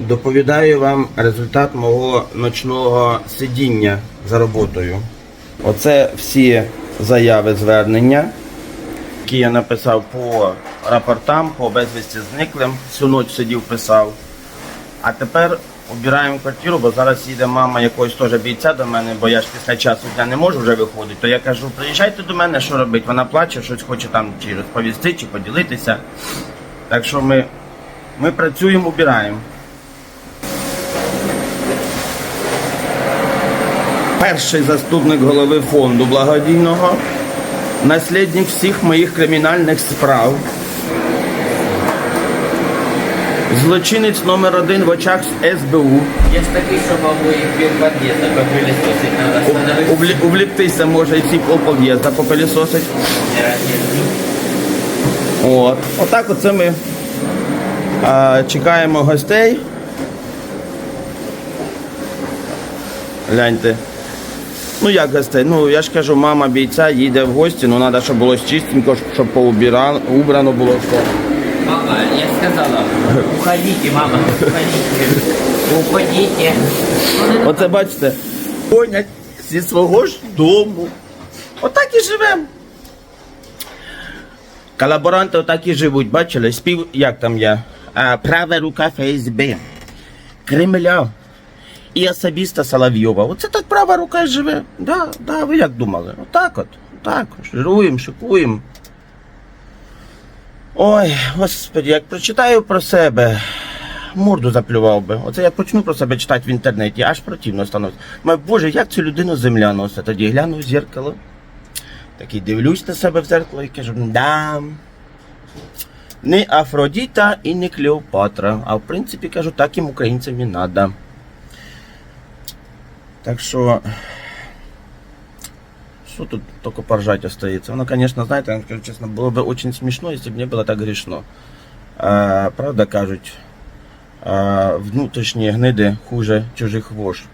Доповідаю вам результат мого ночного сидіння за роботою. Оце всі заяви звернення, які я написав по рапортам, по безвісті зниклим. Всю ніч сидів, писав. А тепер обираємо квартиру, бо зараз їде мама якогось теж бійця до мене, бо я ж після часу дня не можу вже виходити. То я кажу, приїжджайте до мене, що робити. Вона плаче, щось хоче там чи розповісти, чи поділитися. Так що ми, ми працюємо, обираємо. Перший заступник голови фонду благодійного, наслідник всіх моїх кримінальних справ. Злочинець номер один в очах СБУ. Є такий, що пів під'їзда, як треба становитися. Увлі- Увліктися може і ці під'їзда попилісосить. От. Отак оце ми а, чекаємо гостей. Гляньте. Ну як гостей? Ну я ж кажу, мама бійця їде в гості, ну треба, щоб було чистенько, щоб поубирано, убрано було все. Мама, я сказала, уходите, мама, уходите. Уходите. Оце бачите, гонять зі свого ж дому. Отак і живемо. Колаборанти отак і живуть, бачили? Спів, як там я? А, права рука ФСБ. Кремля. І особисто Соловйова. Оце так права рука живе. Да, да, ви як думали? Отак от. Так, жируємо, шикуємо. Ой, господи, як прочитаю про себе, морду заплював би. Оце я почну про себе читати в інтернеті, аж противно становиться. Маю, Боже, як цю людину земля носить? Тоді гляну в зеркало. Такий дивлюсь на себе в зеркало і кажу, да. Не Афродіта і не Клеопатра. А в принципі кажу, так їм українцям і надо. Так що. Що тут тільки поржать остається? Воно, звісно, знаєте, я скажу чесно, було б дуже смішно, якщо б не було так грішно. А, правда кажуть, а, внутрішні гниди хуже чужих вож.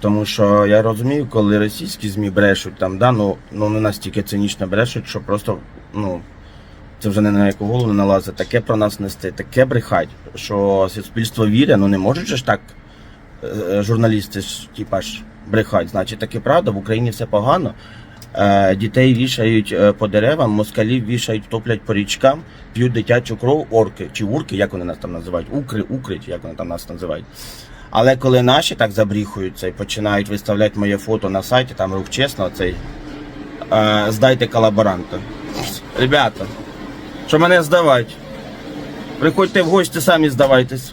Тому що я розумію, коли російські ЗМІ брешуть там, да, ну, ну не настільки цинічно брешуть, що просто, ну, це вже не на яку голову не налазить, таке про нас нести, таке брехать, що суспільство вірить, ну не можуть ж так е, журналісти ж, типа ж брехать. Значить, таке правда, в Україні все погано. Е, Дітей вішають е, по деревам, москалів вішають, топлять по річкам, п'ють дитячу кров, орки чи урки, як вони нас там називають, укри, укрить, як вони там нас називають. Але коли наші так забріхуються і починають виставляти моє фото на сайті, там рух чесно, цей е, здайте колаборанта. Ребята, що мене здавати? Приходьте в гості, самі здавайтесь.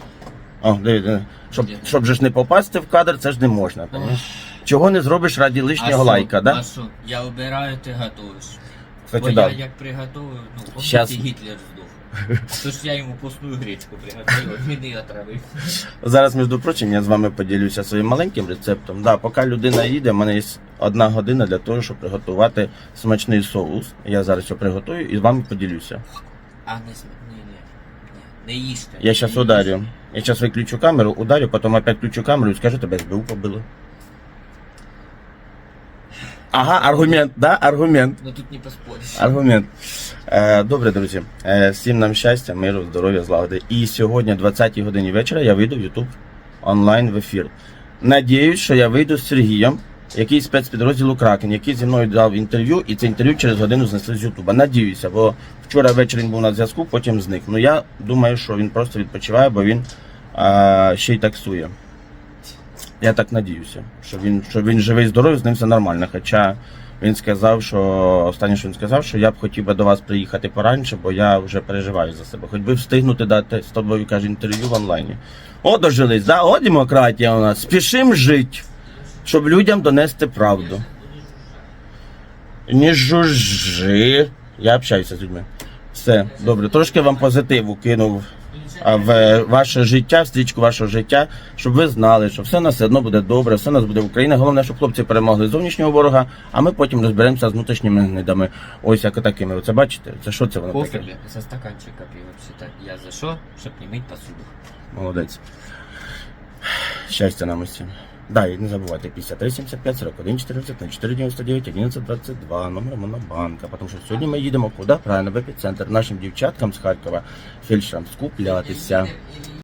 О, дивіться, щоб, щоб же ж не попасти в кадр, це ж не можна. понімаєш? Чого не зробиш раді лишнього лайка, да? А що? Я обираю, ти готуєш. Кстати, Бо да. я як приготую, ну, помните, Щас. Гітлер здох. Тож я йому постную гречку приготував, він і отравив. Зараз, між прочим, я з вами поділюся своїм маленьким рецептом. Да, поки людина їде, в мене є одна година для того, щоб приготувати смачний соус. Я зараз його приготую і з вами поділюся. А не см... Не їжте. Я зараз ударю. Я зараз виключу камеру, ударю, потім опять включу камеру і скажу, тебе СБУ побило. Ага, аргумент, да? Аргумент. Ну тут не поспориш. Аргумент. Е, добре, друзі. Е, всім нам щастя, миру, здоров'я, злагоди. І сьогодні, о 20 годині вечора, я вийду в YouTube онлайн в ефір. Надіюсь, що я вийду з Сергієм, який спецпідрозділу Кракен, який зі мною дав інтерв'ю, і це інтерв'ю через годину знесли з Ютуба. Надіюся, бо вчора ввечері він був на зв'язку, потім зник. Ну я думаю, що він просто відпочиває, бо він е, ще й таксує. Я так надіюся, що він, що він живий, здоровий, з ним все нормально. Хоча він сказав, що останнє, що він сказав, що я б хотів би до вас приїхати пораніше, бо я вже переживаю за себе. Хоч би встигнути дати з тобою, каже, інтерв'ю в онлайні. О, дожились, да? О, демократія у нас. Спішим жити, щоб людям донести правду. Не жужжи. Я общаюся з людьми. Все, добре. Трошки вам позитиву кинув в ваше життя, в стрічку вашого життя, щоб ви знали, що все у нас все одно буде добре, все у нас буде Україна. Головне, щоб хлопці перемогли зовнішнього ворога, а ми потім розберемося з внутрішніми гнидами. Ось як такими. Оце бачите? Це що це воно Кофе таке? за стаканчика пива вообще-то. Я за що? Щоб не мить посуду. Молодець. Щастя нам усім. Да, і не забувайте 53 75 41 14 04 99 11 22 номер Монобанка. Тому що сьогодні ми їдемо куди? Правильно, в епіцентр нашим дівчаткам з Харкова фельдшерам скуплятися.